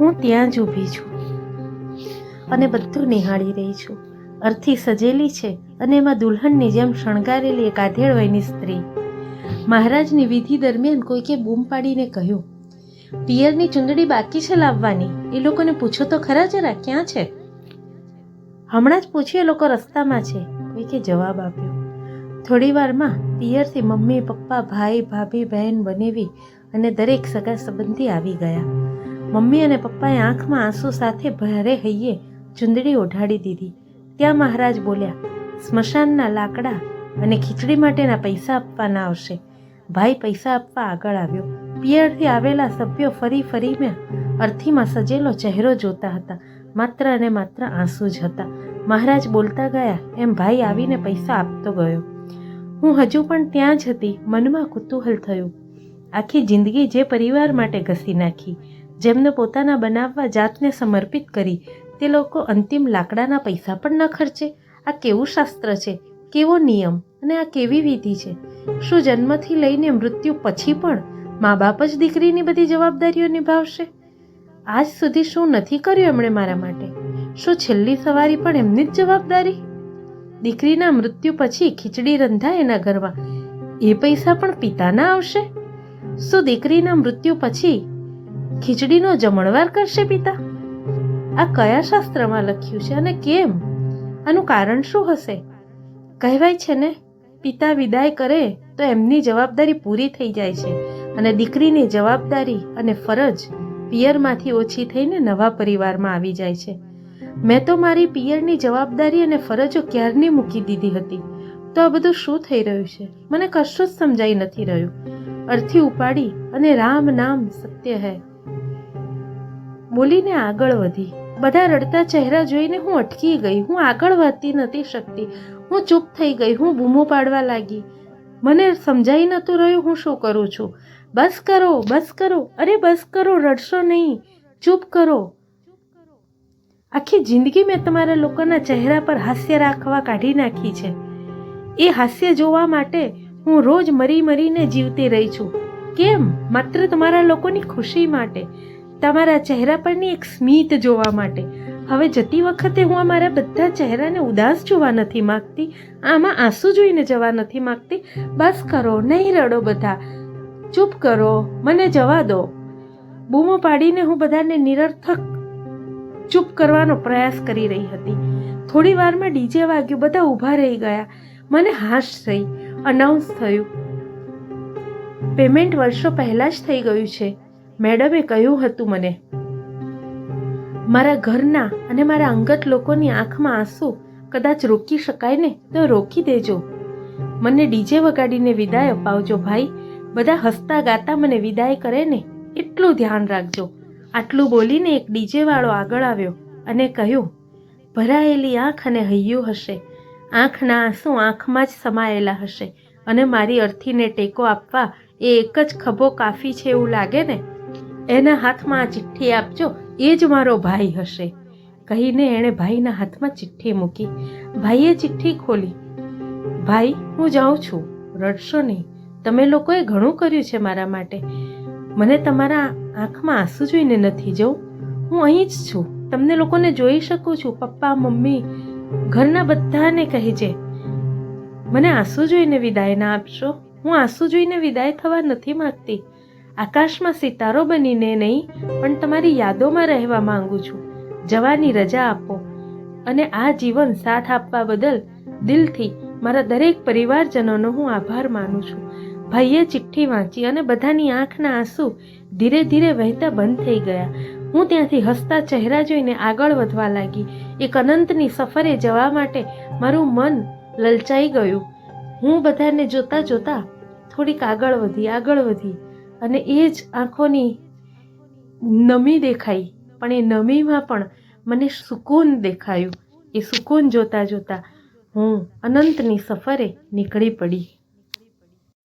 હું ત્યાં જ ઊભી છું. અને બધું નિહાળી રહી છું. અર્થી સજેલી છે અને એમાં દુલ્હનની જેમ શણગારેલી એક આધેડ વયની સ્ત્રી. મહારાજની વિધિ દરમિયાન કોઈકે બૂમ પાડીને કહ્યું, પિયરની ચૂંદડી બાકી છે લાવવાની. એ લોકોને પૂછો તો ખરા જરા, ક્યાં છે? હમણાં જ પૂછ્યું, એ લોકો રસ્તામાં છે. કોઈકે જવાબ આપ્યો, થોડી વારમાં પિયરથી મમ્મી, પપ્પા, ભાઈ, ભાભી, બહેન બનેવી અને દરેક સગા સંબંધી આવી ગયા. મમ્મી અને પપ્પાએ આંખમાં આંસુ સાથે ભારે હૈયે ચૂંદડી ઓઢાડી દીધી. ત્યાં મહારાજ બોલ્યા, સ્મશાનના લાકડા અને ખીચડી માટેના પૈસા આપવાના આવશે. ભાઈ પૈસા આપવા આગળ આવ્યો. પિયરથી આવેલા સભ્યો ફરી ફરીને અર્થીમાં સજેલો ચહેરો જોતા હતા. માત્ર અને માત્ર આંસુ જ હતા. મહારાજ બોલતા ગયા, એમ ભાઈ આવીને પૈસા આપતો ગયો. હું હજુ પણ ત્યાં જ હતી. મનમાં કુતૂહલ થયું. આખી જિંદગી જે પરિવાર માટે ઘસી નાખી. જેમને પોતાના બનાવવા જાતને સમર્પિત કરી, તે લોકો અંતિમ લાકડાના પૈસા પણ ન ખર્ચે. આ કેવું શાસ્ત્ર છે? કેવો નિયમ? અને આ કેવી વિધિ છે? શું જન્મથી લઈને મૃત્યુ પછી પણ મા બાપ જ દીકરીની બધી જવાબદારીઓ નિભાવશે? આજ સુધી શું નથી કર્યું એમણે મારા માટે? શું છેલ્લી સવારી પણ એમની જ જવાબદારી? દીકરીના મૃત્યુ પછી ખીચડી રંધાય એના ઘરમાં. એ પૈસા પણ પિતાના આવશે? શું દીકરીના મૃત્યુ પછી ખીચડીનો જમણવાર કરશે પિતા? આ કયા શાસ્ત્રમાં લખ્યું છે અને કેમ? આનું કારણ શું હશે? કહેવાય છે ને, પિતા વિદાય કરે તો એમની જવાબદારી પૂરી થઈ જાય છે અને દીકરીની જવાબદારી અને ફરજ પિયરમાંથી ઓછી થઈને નવા પરિવારમાં આવી જાય છે. મેં તો મારી પિયરની જવાબદારી અને ફરજો ક્યારની મૂકી દીધી હતી? તો આ બધું શું થઈ રહ્યું છે? મને કશું જ સમજાઈ નથી રહ્યું. અર્થી ઉપાડી અને રામ નામ સત્ય હૈ. બોલીને આગળ વધી. બધા રડતા ચહેરા જોઈને હું અટકી ગઈ. હું આગળ વધતી નથી શકતી. હું ચૂપ થઈ ગઈ. હું બૂમો પાડવા લાગી. મને સમજાઈ નતું રહ્યું હું શું કરું છું. બસ કરો બસ કરો. અરે બસ કરો, રડશો નહીં. ચૂપ કરો. આખી જિંદગી મેં તમારા લોકોના ચહેરા પર હાસ્ય રાખવા કાઢી નાખી છે. એ હાસ્ય જોવા માટે હું રોજ મરી મરીને જીવતી રહી છું. કેમ? માત્ર તમારા લોકોની ખુશી માટે. તમારા ચહેરા પરની એક સ્મિત જોવા માટે. હવે જતી વખતે હું અમારા બધા ચહેરાને ઉદાસ જોવા નથી માગતી. આમાં આંસુ જોઈને જવા નથી માગતી. બસ કરો, નહીં રડો બધા. ચૂપ કરો, મને જવા દો. બૂમો પાડીને હું બધાને નિરર્થક ચૂપ કરવાનો પ્રયાસ કરી રહી હતી. થોડી વારમાં ડીજે વાગ્યું, બધા ઊભા રહી ગયા. મને હાશ થઈ અનાઉન્સ થયું. પેમેન્ટ વર્ષો પહેલાં જ થઈ ગયું છે. મેડમે કહ્યું હતું મને, મારા ઘરના અને મારા અંગત લોકોની આંખમાં આંસુ કદાચ રોકી શકાય ને તો રોકી દેજો. મને ડીજે વગાડીને વિદાય અપાવજો ભાઈ. બધા હસતા ગાતા મને વિદાય કરે ને એટલું ધ્યાન રાખજો. આટલું બોલીને એક ડીજે વાળો આગળ આવ્યો અને કહ્યું, ભરાયેલી આંખ અને હૈયું હશે. આંખના આંસુ આંખમાં જ સમાયેલા હશે અને મારી અર્થીને ટેકો આપવા એ એક જ ખભો કાફી છે એવું લાગે ને? એના હાથમાં આ ચિઠ્ઠી આપજો, એ જ મારો ભાઈ હશે. કહીને એણે ભાઈના હાથમાં ચિઠ્ઠી મૂકી. ભાઈએ ચિઠ્ઠી ખોલી. ભાઈ, હું જાઉં છું. રડશો નહીં. તમે લોકોએ ઘણું કર્યું છે મારા માટે. મને તમારા આંખમાં આંસુ જોઈને નથી જવું. હું અહીં જ છું. તમને લોકોને જોઈ શકું છું. પપ્પા, મમ્મી, ઘરના બધાને કહેજે મને આંસુ જોઈને વિદાય ના આપશો? હું આંસુ જોઈને વિદાય થવા નથી માંગતી. આકાશમાં સિતારો બનીને નહીં, પણ તમારી યાદોમાં રહેવા માંગુ છું. જવાની રજા આપો અને આ જીવન સાથ આપવા બદલ દિલથી મારા દરેક પરિવારજનોનો હું આભાર માનું છું. ભાઈએ ચિઠ્ઠી વાંચી અને બધાની આંખના આંસુ ધીરે ધીરે વહેતા બંધ થઈ ગયા. હું ત્યાંથી હસતા ચહેરા જોઈને આગળ વધવા લાગી. એક અનંતની સફરે જવા માટે મારું મન લલચાઈ ગયું. હું બધાને જોતા જોતા થોડીક આગળ વધી આગળ વધી. અને એ જ આંખોની નમી દેખાઈ, પણ એ નમીમાં પણ મને સુકૂન દેખાયું. એ સુકૂન જોતાં જોતાં હું અનંતની સફરે નીકળી પડી.